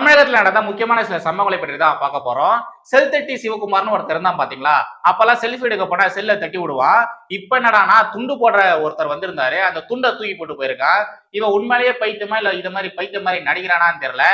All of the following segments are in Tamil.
தமிழகத்துல நடந்த முக்கியமான சில சம்பவங்களை பற்றி தான் பார்க்க போறோம். செல் தட்டி சிவகுமார்னு ஒருத்தர் இருந்தான் பாத்தீங்களா? அப்பெல்லாம் செல்ஃபி எடுக்க போனா செல்ல தட்டி விடுவான். இப்ப என்னடானா துண்டு போடுற ஒருத்தர் வந்திருந்தாரு. அந்த துண்டை தூக்கி போட்டு போயிருக்கான். இவன் உண்மையிலேயே பைத்தியமா இல்ல இது மாதிரி பைத்திய மாதிரி நடிக்கிறானான்னு தெரியல.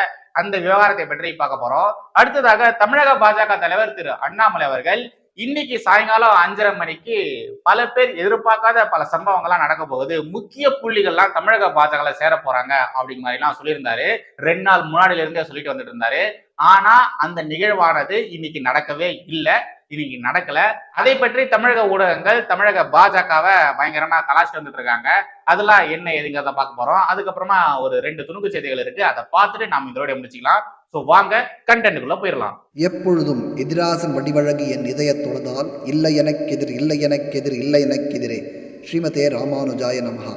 அந்த விவகாரத்தை பற்றி பார்க்க போறோம். அடுத்ததாக தமிழக பாஜக தலைவர் திரு அண்ணாமலை அவர்கள் இன்னைக்கு சாயங்காலம் அஞ்சரை மணிக்கு பல பேர் எதிர்பார்க்காத பல சம்பவங்கள்லாம் நடக்க போகுது. முக்கிய புள்ளிகள்லாம் தமிழக பாஜக சேர போறாங்க அப்படிங்கிற மாதிரிலாம் சொல்லியிருந்தாரு. ரெண்டு நாள் முன்னாடில இருந்தே சொல்லிட்டு வந்துட்டு இருந்தாரு. ஆனா அந்த நிகழ்வானது இன்னைக்கு நடக்கவே இல்லை. இன்னைக்கு நடக்கல. அதை பற்றி தமிழக ஊடகங்கள் தமிழக பாஜகவை பயங்கரமா கலாச்சிட்டு வந்துட்டு இருக்காங்க. அதெல்லாம் என்ன ஏதுங்கிறத பார்க்க போறோம். அதுக்கப்புறமா ஒரு ரெண்டு துணுக்கு செய்திகள் இருக்கு. அதை பார்த்துட்டு நாம் இதோட முடிச்சுக்கலாம். ஸோ வாங்க கண்டென்ட்டுக்குள்ள போயிடலாம் எப்பொழுதும் எதிராசன் வடிவழகு என் இதய தொழுதால் இல்லை எனக்கெதிர் இல்லை எனக்கெதிர் இல்லை எனக்கெதிரே ஸ்ரீமதே ராமானுஜாய நமகா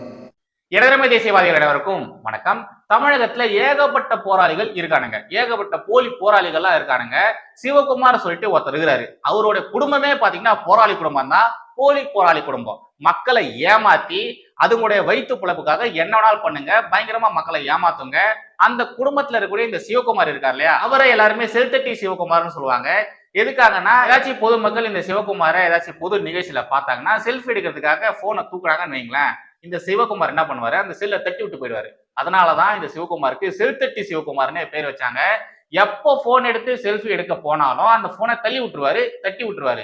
இடதுமை தேசியவாதிகள் அனைவருக்கும் வணக்கம். தமிழகத்துல ஏகப்பட்ட போராளிகள் இருக்கானுங்க. ஏகப்பட்ட போலி போராளிகள்லாம் இருக்கானுங்க. சிவகுமார் சொல்லிட்டு ஒருத்தர் இருக்கிறாரு. அவருடைய குடும்பமே பாத்தீங்கன்னா போராளி குடும்பம் தான். போலி போராளி குடும்பம். மக்களை ஏமாத்தி அதுங்களுடைய வயிற்று பிழப்புக்காக என்ன வேணாலும் பண்ணுங்க. பயங்கரமா மக்களை ஏமாத்துங்க. அந்த குடும்பத்துல இருக்கக்கூடிய இந்த சிவகுமார் இருக்கார் இல்லையா? அவரை எல்லாருமே செல்தட்டி சிவகுமார்னு சொல்லுவாங்க. எதுக்காகன்னா ஏதாச்சும் பொதுமக்கள் இந்த சிவகுமாரை ஏதாச்சும் பொது நிகழ்ச்சியில பார்த்தாங்கன்னா செல்ஃபி எடுக்கிறதுக்காக போனை தூக்குறாங்கன்னு வைங்களேன். இந்த சிவகுமார் என்ன பண்ணுவாரு? அந்த செல்லை தட்டி விட்டு போயிடுவாரு. அதனாலதான் இந்த சிவகுமாருக்கு செல்தட்டி சிவகுமார்னு பேர் வச்சாங்க. எப்போ போன் எடுத்து செல்ஃபி எடுக்க போனாலும் அந்த போனை தள்ளி விட்டுருவாரு தட்டி விட்டுருவாரு.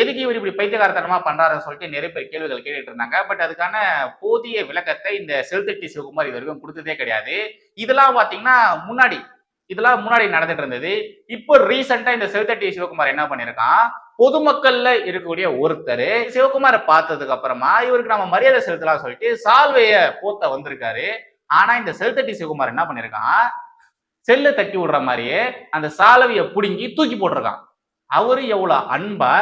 எதுக்கு இவர் இப்படி பைத்தியகாரத்தனமா பண்றாருன்னு சொல்லிட்டு நிறைய பேர் கேள்விகள் கேட்டுட்டு இருந்தாங்க. பட் அதுக்கான போதிய விளக்கத்தை இந்த செல்தட்டி சிவகுமார் இது வரைக்கும் கொடுத்ததே கிடையாது. இதெல்லாம் பாத்தீங்கன்னா முன்னாடி இதெல்லாம் முன்னாடி நடந்துட்டு இருந்தது இப்போ ரீசெண்டா இந்த செவத்தட்டி சிவகுமார் என்ன பண்ணிருக்கான்? பொதுமக்கள்ல இருக்கக்கூடிய ஒருத்தர் சிவகுமாரை பார்த்ததுக்கு அப்புறமா இவருக்கு நம்ம மரியாதை செலுத்தலாம் சொல்லிட்டு சால்வைய போத்த வந்திருக்காரு. ஆனா இந்த செல்தட்டி சிவகுமார் என்ன பண்ணிருக்கான்? செல்ல தட்டி விடுற மாதிரியே அந்த சாலவைய புடுங்கி தூக்கி போட்டிருக்கான். அவரு எவ்வளவு அன்பா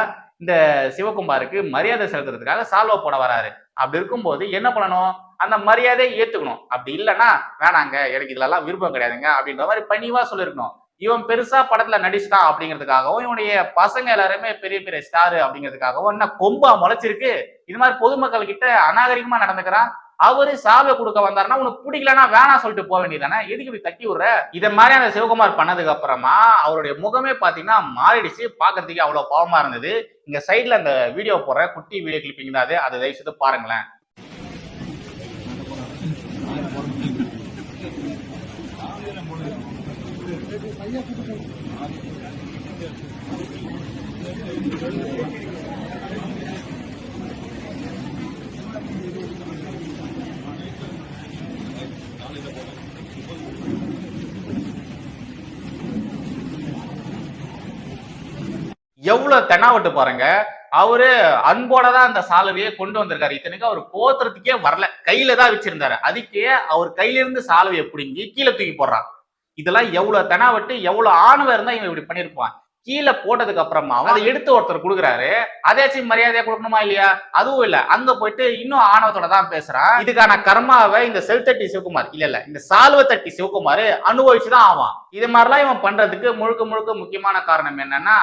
இந்த சிவகுமாருக்கு மரியாதை செலுத்துறதுக்காக சால்வை போட வராரு. அப்படி இருக்கும்போது என்ன பண்ணணும்? அந்த மரியாதையை ஏத்துக்கணும். அப்படி இல்லைன்னா வேணாங்க எனக்கு இதுலலாம் விருப்பம் கிடையாதுங்க அப்படின்ற மாதிரி பணிவா சொல்லியிருக்கணும். இவன் பெருசா படத்துல நடிச்சுட்டான் அப்படிங்கிறதுக்காகவும் இவனுடைய பசங்க எல்லாருமே பெரிய பெரிய ஸ்டாரு அப்படிங்கிறதுக்காகவும் என்ன கொம்பா முளைச்சிருக்கு. இது மாதிரி பொதுமக்கள் கிட்ட அநாகரிகமா நடந்துக்கிறான். அவரு சாவை கொடுக்க வந்தாருன்னா உனக்கு பிடிக்கலன்னா வேணாம் சொல்லிட்டு போக வேண்டியதானே எதுக்கு இப்படி தட்டி விடுற? இதை மாதிரி அந்த சிவகுமார் பண்ணதுக்கு அப்புறமா அவருடைய முகமே பாத்தீங்கன்னா மாறிடுச்சு. பாக்குறதுக்கு அவ்வளவு பாவமா இருந்தது. இங்க சைட்ல அந்த வீடியோ போடுற குட்டி வீடியோ கிளிப்பிங் தான் அது. அதை தயவு செய்து பாருங்களேன். எவ்வளவு தெனாவட்டு பாருங்க. அவரு அன்போட தான் அந்த சாலவையை கொண்டு வந்திருக்காரு. இத்தனைக்கும் அவர் போத்துறதுக்கே வரல. கையில தான் வச்சிருந்தாரு. அதுக்கே அவர் கையில இருந்து சாலவையை பிடுங்கி கீழே தூக்கி போடுறான். இதெல்லாம் எவ்வளவு தெனாவட்டு எவ்வளவு ஆணவம் இருந்தா இவன் இப்படி பண்ணிருப்பான். கீழே போட்டதுக்கு அப்புறமா அதை எடுத்து ஒருத்தர் கொடுக்குறாரு. அதாச்சும் மரியாதையா கொடுக்கணுமா இல்லையா? அதுவும் இல்ல. அங்க போயிட்டு இன்னும் ஆணவத்தோட தான் பேசுறான் இதுக்கான கர்மாவை இந்த செல்தட்டி சிவகுமார் இல்ல இல்ல இந்த சால்வ தட்டி சிவகுமார் அனுபவிச்சுதான் ஆவான். இது மாதிரிலாம் இவன் பண்றதுக்கு முழுக்க முழுக்க முக்கியமான காரணம் என்னன்னா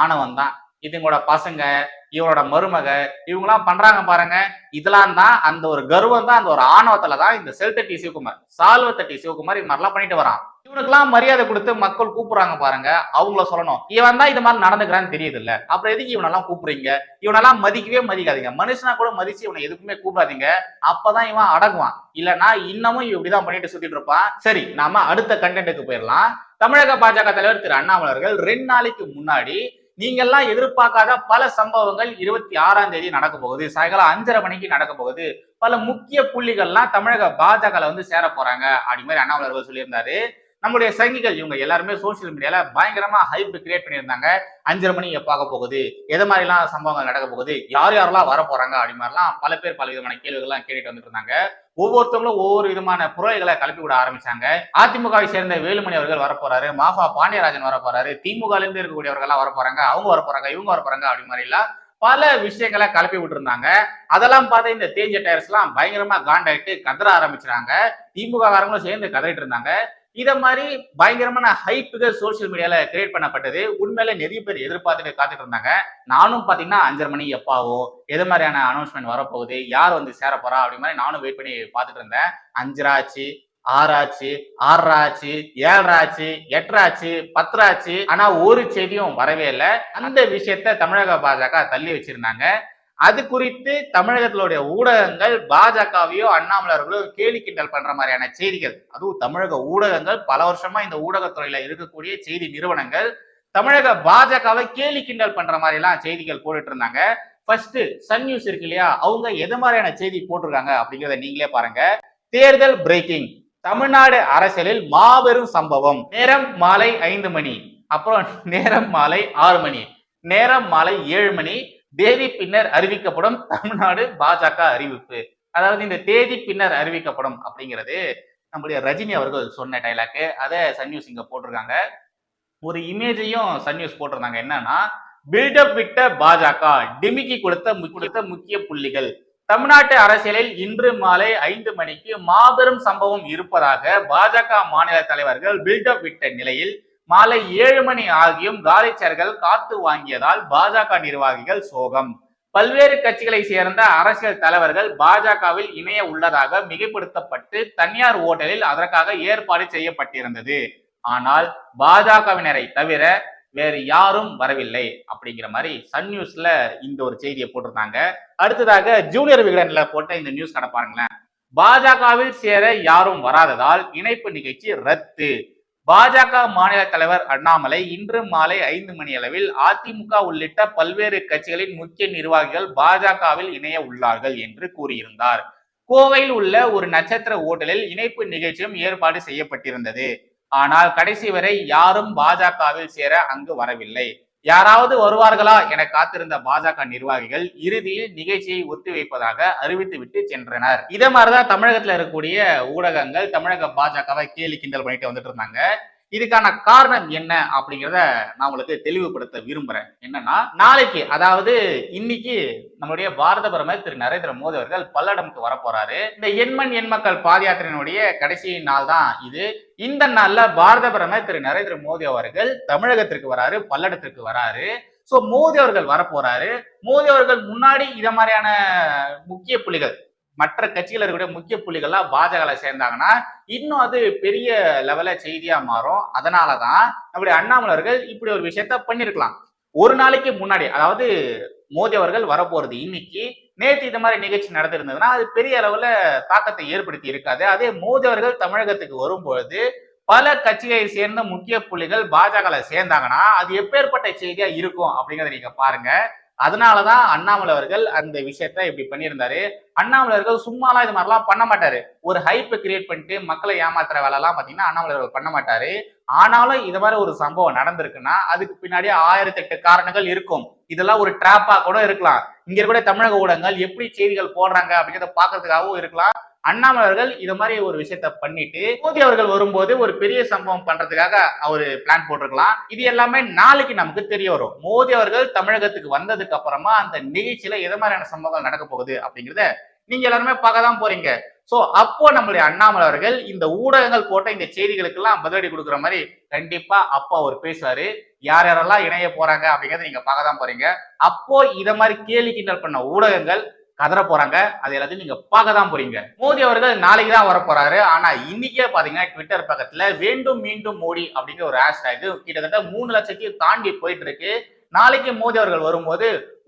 ஆணவம் தான் இதுங்களோட பசங்க இவனோட மருமக இவங்கெல்லாம் பண்றாங்க பாருங்க. இதெல்லாம் தான் அந்த ஒரு கர்வம் தான் அந்த ஒரு ஆணவத்துல தான் இந்த செல்தட்டி சிவகுமார் சால்வ தட்டி சிவகுமார் இது மாதிரிலாம் பண்ணிட்டு வரான். இவனுக்கெல்லாம் மரியாதை கொடுத்து மக்கள் கூப்பிடுறாங்க பாருங்க அவங்கள சொல்லணும். இவன் தான் இது மாதிரி நடந்துக்கிறான்னு தெரியுது இல்ல அப்புறம் எதுக்கு இவனெல்லாம் கூப்பிடுறீங்க? இவனெல்லாம் மதிக்கவே மதிக்காதீங்க. மனுஷனா கூட மதிச்சு இவனை எதுக்குமே கூப்பிடாதீங்க. அப்பதான் இவன் அடங்குவான். இல்லைன்னா இன்னமும் இவன் இப்படிதான் பண்ணிட்டு சுத்திட்டு இருப்பான். சரி நாம அடுத்த கண்டென்ட்டுக்கு போயிடலாம். தமிழக பாஜக தலைவர் திரு அண்ணாமலர்கள் ரெண்டு நாளைக்கு முன்னாடி நீங்கெல்லாம் எதிர்பார்க்காத பல சம்பவங்கள் இருபத்தி ஆறாம் தேதி நடக்க போகுது. சாயங்காலம் அஞ்சரை மணிக்கு நடக்க போகுது. பல முக்கிய புள்ளிகள்லாம் தமிழக பாஜக வந்து சேர போறாங்க. அப்படி மாதிரி அண்ணாமலை அவர்கள் சொல்லியிருந்தாரு. நம்முடைய சங்கிகள் இவங்க எல்லாருமே சோசியல் மீடியால பயங்கரமா ஹைப் கிரியேட் பண்ணியிருந்தாங்க. அஞ்சரை மணி பார்க்க போகுது. எது மாதிரிலாம் சம்பவங்கள் நடக்க போகுது? யார் யாரெல்லாம் வர போறாங்க? அப்படி மாதிரிலாம் பல பேர் பல விதமான கேள்விகள்லாம் கேட்டுட்டு வந்துட்டு இருந்தாங்க ஒவ்வொருத்தவங்களும் ஒவ்வொரு விதமான புரளைகளை கலப்பி விட ஆரம்பிச்சாங்க. அதிமுகவை சேர்ந்த வேலுமணி அவர்கள் வரப்போறாரு மாஃபா பாண்டியராஜன் வரப்போறாரு திமுக இருந்து இருக்கக்கூடியவர்கள்லாம் வரப்போறாங்க அவங்க வர இவங்க வரப்போறாங்க அப்படி மாதிரிலாம் பல விஷயங்களை கிளப்பி விட்டுருந்தாங்க. அதெல்லாம் பார்த்து இந்த தேஞ்ச டயர்ஸ் எல்லாம் பயங்கரமா காண்டாயிட்டு கதற ஆரம்பிச்சாங்க திமுக காரங்களும் சேர்ந்து கதறிட்டு இருந்தாங்க. இதை மாதிரி பயங்கரமான ஹைப்புகள் சோசியல் மீடியால கிரியேட் பண்ணப்பட்டது. உண்மையில நிறைய பேர் எதிர்பார்த்துட்டு காத்துட்டு இருந்தாங்க. நானும் பாத்தீங்கன்னா அஞ்சரை மணி எப்பாவோ எது மாதிரியான அனௌன்ஸ்மெண்ட் வரப்போகுது யார் வந்து சேர போறா அப்படி மாதிரி நானும் வெயிட் பண்ணி பார்த்துட்டு இருந்தேன். அஞ்சராச்சு ஆறாச்சு ஆறாச்சு ஏழராச்சு எட்டராச்சு பத்தராச்சு ஆனா ஒரு செய்தியும் வரவே இல்லை. அந்த விஷயத்த தமிழக பாஜக தள்ளி வச்சிருந்தாங்க. அது குறித்து தமிழகத்தினுடைய ஊடகங்கள் பாஜகவையோ அண்ணாமலர்களோ கேலி கிண்டல் பண்ற மாதிரியான செய்திகள். அதுவும் தமிழக ஊடகங்கள் பல வருஷமா இந்த ஊடகத்துறையில இருக்கக்கூடிய செய்தி நிறுவனங்கள் தமிழக பாஜகவை கேலி கிண்டல் பண்ற மாதிரி எல்லாம் செய்திகள் போட்டுட்டு இருந்தாங்க. ஃபர்ஸ்ட் சன் நியூஸ் இருக்கு இல்லையா? அவங்க எது மாதிரியான செய்தி போட்டிருக்காங்க அப்படிங்கிறத நீங்களே பாருங்க. தேர்தல் பிரேக்கிங் தமிழ்நாடு அரசியலில் மாபெரும் சம்பவம். நேரம் மாலை ஐந்து மணி. அப்புறம் நேரம் மாலை ஆறு மணி. நேரம் மாலை ஏழு மணி. தேதி பின்னர் அறிவிக்கப்படும் தமிழ்நாடு பாஜக அறிவிப்பு. அதாவது இந்த தேதி பின்னர் அறிவிக்கப்படும் அப்படிங்கிறது நம்முடைய ரஜினி அவர்கள் சொன்ன டைலாக்கு அதை சன் நியூஸ் இங்க போட்டிருக்காங்க. ஒரு இமேஜையும் சன் நியூஸ் போட்டிருந்தாங்க. என்னன்னா பில்டப் விட்ட பாஜக டிமிக்கி கொடுத்த கொடுத்த முக்கிய புள்ளிகள். தமிழ்நாட்டு அரசியலில் இன்று மாலை ஐந்து மணிக்கு மாபெரும் சம்பவம் இருப்பதாக பாஜக மாநில தலைவர்கள் பில்டப் விட்ட நிலையில் மாலை ஏழு மணி ஆகியும் காலிச்சர்கள் காத்து வாங்கியதால் பாஜக நிர்வாகிகள் சோகம். பல்வேறு கட்சிகளை சேர்ந்த அரசியல் தலைவர்கள் பாஜகவில் இணைய உள்ளதாக மிகைப்படுத்தப்பட்டு தனியார் ஓட்டலில் அதற்காக ஏற்பாடு செய்யப்பட்டிருந்தது. ஆனால் பாஜகவினரை தவிர வேறு யாரும் வரவில்லை அப்படிங்கிற மாதிரி சன் நியூஸ்ல இந்த ஒரு செய்தியை போட்டிருந்தாங்க. அடுத்ததாக ஜூனியர் விகடன்ல போட்ட இந்த நியூஸ் கடை பாருங்களேன். பாஜகவில் சேர யாரும் வராததால் இணைப்பு நிகழ்ச்சி ரத்து. பாஜக மாநில தலைவர் அண்ணாமலை இன்று மாலை ஐந்து மணி அளவில் அதிமுக உள்ளிட்ட பல்வேறு கட்சிகளின் முக்கிய நிர்வாகிகள் பாஜகவில் இணைய உள்ளார்கள் என்று கூறியிருந்தார். கோவையில் உள்ள ஒரு நட்சத்திர ஓட்டலில் இணைப்பு நிகழ்ச்சியும் ஏற்பாடு செய்யப்பட்டிருந்தது. ஆனால் கடைசி வரை யாரும் பாஜகவில் சேர அங்கு வரவில்லை. யாராவது வருவார்களா என காத்திருந்த பாஜக நிர்வாகிகள் இறுதியில் நிகழ்ச்சியை ஒத்திவைப்பதாக அறிவித்துவிட்டு சென்றனர். இதே மாதிரிதான் தமிழகத்துல இருக்கக்கூடிய ஊடகங்கள் தமிழக பாஜகவை கேலி கிண்டல் பண்ணிட்டு வந்துட்டு இருந்தாங்க. இதுக்கான காரணம் என்ன அப்படிங்கிறத நான் உங்களுக்கு தெளிவுபடுத்த விரும்புறேன். என்னன்னா நாளைக்கு அதாவது இன்னைக்கு நம்மளுடைய பாரத பிரதமர் திரு நரேந்திர மோடி அவர்கள் பல்லடமுக்கு வரப்போறாரு. இந்த எண்மண் எண் மக்கள் பாத யாத்திரையினுடைய கடைசி நாள் தான் இது. இந்த நாள்ல பாரத பிரதமர் திரு நரேந்திர மோடி அவர்கள் தமிழகத்திற்கு வராரு பல்லடத்திற்கு வராரு. ஸோ மோடி அவர்கள் வரப்போறாரு. மோடி அவர்கள் முன்னாடி இத மாதிரியான முக்கிய புள்ளிகள் மற்ற கட்சிகள் இருக்கக்கூடிய முக்கிய புள்ளிகள்லாம் பாஜகவில் சேர்ந்தாங்கன்னா இன்னும் அது பெரிய லெவல செய்தியா மாறும். அதனாலதான் நம்முடைய அண்ணாமலர்கள் இப்படி ஒரு விஷயத்த பண்ணிருக்கலாம். ஒரு நாளைக்கு முன்னாடி அதாவது மோடி அவர்கள் வரப்போறது இன்னைக்கு நேற்று இந்த மாதிரி நிகழ்ச்சி நடந்திருந்ததுன்னா அது பெரிய அளவுல தாக்கத்தை ஏற்படுத்தி இருக்காது. அதே மோடி அவர்கள் தமிழகத்துக்கு வரும்பொழுது பல கட்சிகளை சேர்ந்த முக்கிய புள்ளிகள் பாஜக சேர்ந்தாங்கன்னா அது எப்பேற்பட்ட செய்தியா இருக்கும் அப்படிங்கிறத நீங்க பாருங்க. அதனாலதான் அண்ணாமலை அவர்கள் அந்த விஷயத்த இப்படி பண்ணியிருந்தாரு. அண்ணாமலை அவர்கள் சும்மாலாம் இது மாதிரிலாம் பண்ண மாட்டாரு. ஒரு ஹைப்பை கிரியேட் பண்ணிட்டு மக்களை ஏமாத்துற வேலைலாம் பார்த்தீங்கன்னா பாத்தீங்கன்னா அண்ணாமலை அவர்கள் பண்ண மாட்டாரு. ஆனாலும் இது மாதிரி ஒரு சம்பவம் நடந்திருக்குன்னா அதுக்கு பின்னாடி ஆயிரத்தி எட்டு காரணங்கள் இருக்கும். இதெல்லாம் ஒரு டிராப்பா கூட இருக்கலாம். இங்க இருக்கக்கூடிய தமிழக ஊடகங்கள் எப்படி செய்திகள் போடுறாங்க அப்படிங்கிறத பாக்குறதுக்காகவும் இருக்கலாம். அண்ணாமலை அவர்கள் இது மாதிரி ஒரு விஷயத்த பண்ணிட்டு மோடி அவர்கள் வரும்போது ஒரு பெரிய சம்பவம் பண்றதுக்காக அவர் பிளான் போட்டிருக்கலாம். இது எல்லாமே நாளைக்கு நமக்கு தெரிய வரும். மோடி அவர்கள் தமிழகத்துக்கு வந்ததுக்கு அப்புறமா அந்த நிகழ்ச்சியில எது மாதிரியான சம்பவங்கள் நடக்க போகுது அப்படிங்கிறத நீங்க எல்லாருமே பார்க்க தான் போறீங்க. சோ அப்போ நம்மளுடைய அண்ணாமலை அவர்கள் இந்த ஊடகங்கள் போட்ட இந்த செய்திகளுக்கு எல்லாம் பதிலடி கொடுக்குற மாதிரி கண்டிப்பா அப்போ அவர் பேசுவாரு. யார் யாரெல்லாம் இணைய போறாங்க அப்படிங்கறத நீங்க பார்க்க தான் போறீங்க. அப்போ இத மாதிரி கேலி கிண்டல் பண்ண ஊடகங்கள் கதற போறாங்க. அது எல்லாத்தையும் நீங்க பார்க்க தான் போறீங்க. மோடி அவர்கள் நாளைக்கு தான் வர போறாரு ஆனா இன்னைக்கே பாத்தீங்கன்னா ட்விட்டர் பக்கத்துல வேண்டும் மீண்டும் மோடி அப்படிங்கிற ஒரு ஹேஷ்டேக் கிட்டத்தட்ட மூணு லட்சத்தையும் தாண்டி போயிட்டு இருக்கு நாளைக்கு மோடி அவர்கள் வரும்போது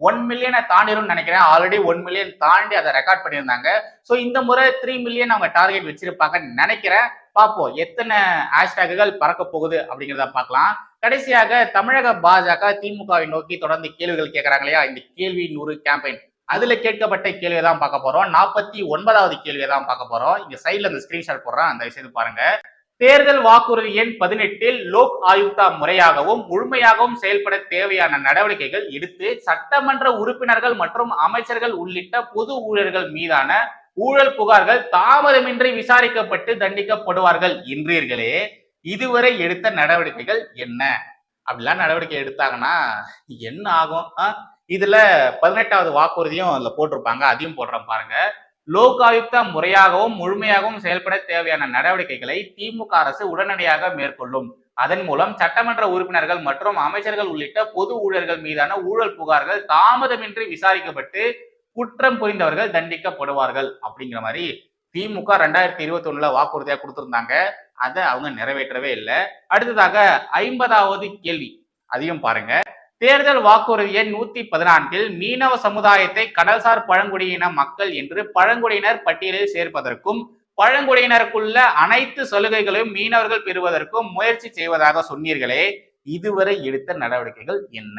ஒன் மில்லியனை தாண்டிரும்னு நினைக்கிறேன். ஆல்ரெடி ஒன் மில்லியன் தாண்டி அதை ரெக்கார்ட் பண்ணியிருந்தாங்க. ஸோ இந்த முறை த்ரீ மில்லியன் அவங்க டார்கெட் வச்சிருப்பாங்கன்னு நினைக்கிறேன். பார்ப்போம். எத்தனை ஹேஷ்டேக்குகள் பறக்க போகுது அப்படிங்கிறத பார்க்கலாம். கடைசியாக தமிழக பாஜக திமுகவை நோக்கி தொடர்ந்து கேள்விகள் கேட்கறாங்க இல்லையா? இந்த கேள்வி நூறு கேம்பெயின் அதுல கேட்கப்பட்ட கேள்வியை தான் பார்க்க போறோம். நாற்பத்தி ஒன்பதாவது கேள்வியை தான் பார்க்க போறோம். இங்க சைட்ல அந்த ஸ்கிரீன்ஷாட் போடுறேன். அந்த விஷயத்தை பாருங்க. தேர்தல் வாக்குறுதி எண் பதினெட்டில் லோக் ஆயுக்தா முறையாகவும் முழுமையாகவும் செயல்பட தேவையான நடவடிக்கைகள் எடுத்து சட்டமன்ற உறுப்பினர்கள் மற்றும் அமைச்சர்கள் உள்ளிட்ட பொது ஊழியர்கள் மீதான ஊழல் புகார்கள் தாமதமின்றி விசாரிக்கப்பட்டு தண்டிக்கப்படுவார்கள் என்றீர்களே. இதுவரை எடுத்த நடவடிக்கைகள் என்ன? அப்படிலாம் நடவடிக்கை எடுத்தாங்கன்னா என்ன ஆகும்? இதுல பதினெட்டாவது வாக்குறுதியும் அதுல போட்டிருப்பாங்க. அதையும் போடுறேன் பாருங்க. லோகாயுக்தா முறையாகவும் முழுமையாகவும் செயல்பட தேவையான நடவடிக்கைகளை திமுக அரசு உடனடியாக மேற்கொள்ளும். அதன் மூலம் சட்டமன்ற உறுப்பினர்கள் மற்றும் அமைச்சர்கள் உள்ளிட்ட பொது ஊழியர்கள் மீதான ஊழல் புகார்கள் தாமதமின்றி விசாரிக்கப்பட்டு குற்றம் புரிந்தவர்கள் தண்டிக்கப்படுவார்கள் அப்படிங்கிற மாதிரி திமுக ரெண்டாயிரத்தி இருபத்தி ஒண்ணுல வாக்குறுதியா கொடுத்திருந்தாங்க. அதை அவங்க நிறைவேற்றவே இல்லை. அடுத்ததாக ஐம்பதாவது கேள்வி. அதையும் பாருங்க. தேர்தல் வாக்குறுதி எண் நூத்தி பதினான்கில் மீனவ சமுதாயத்தை கடல்சார் பழங்குடியின மக்கள் என்று பழங்குடியினர் பட்டியலில் சேர்ப்பதற்கும் பழங்குடியினருக்குள்ள அனைத்து சலுகைகளையும் மீனவர்கள் பெறுவதற்கும் முயற்சி செய்வதாக சொன்னீர்களே இதுவரை எடுத்த நடவடிக்கைகள் என்ன?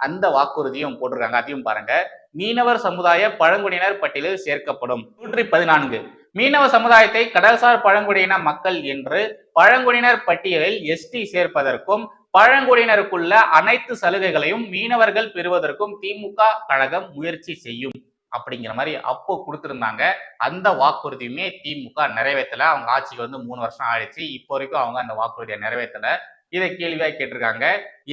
அந்த வாக்குறுதியும் போட்டிருக்காங்க அதையும் பாருங்க. மீனவர் சமுதாய பழங்குடியினர் பட்டியலில் சேர்க்கப்படும். நூற்றி பதினான்கு. மீனவ சமுதாயத்தை கடல்சார் பழங்குடியின மக்கள் என்று பழங்குடியினர் பட்டியலில் எஸ்டி சேர்ப்பதற்கும் பழங்குடியினருக்குள்ள அனைத்து சலுகைகளையும் மீனவர்கள் பெறுவதற்கும் திமுக கழகம் முயற்சி செய்யும் அப்படிங்கிற மாதிரி அப்போ கொடுத்துருந்தாங்க. அந்த வாக்குறுதியுமே திமுக நிறைவேற்றல. அவங்க ஆட்சிக்கு வந்து மூணு வருஷம் ஆயிடுச்சு. இப்போ வரைக்கும் அவங்க அந்த வாக்குறுதியை நிறைவேற்றல. இதை கேள்வியாக கேட்டிருக்காங்க.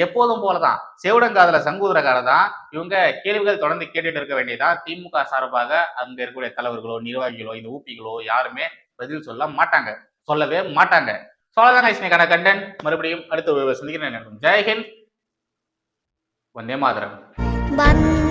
எப்போதும் போலதான். செவிடங்காதல சங்கூதரக்கார தான் இவங்க கேள்விகள் தொடர்ந்து கேட்டுட்டு இருக்க வேண்டியதான் திமுக சார்பாக அங்க இருக்கக்கூடிய தலைவர்களோ நிர்வாகிகளோ இந்த ஊப்பிகளோ யாருமே பதில் சொல்ல மாட்டாங்க. சொல்லவே மாட்டாங்க. சோழதான இஸ்மிக்கான கண்டன் மறுபடியும் அடுத்த சந்திக்கிறேன். ஜெயஹிந்த் வந்தே மாதரம். வந்த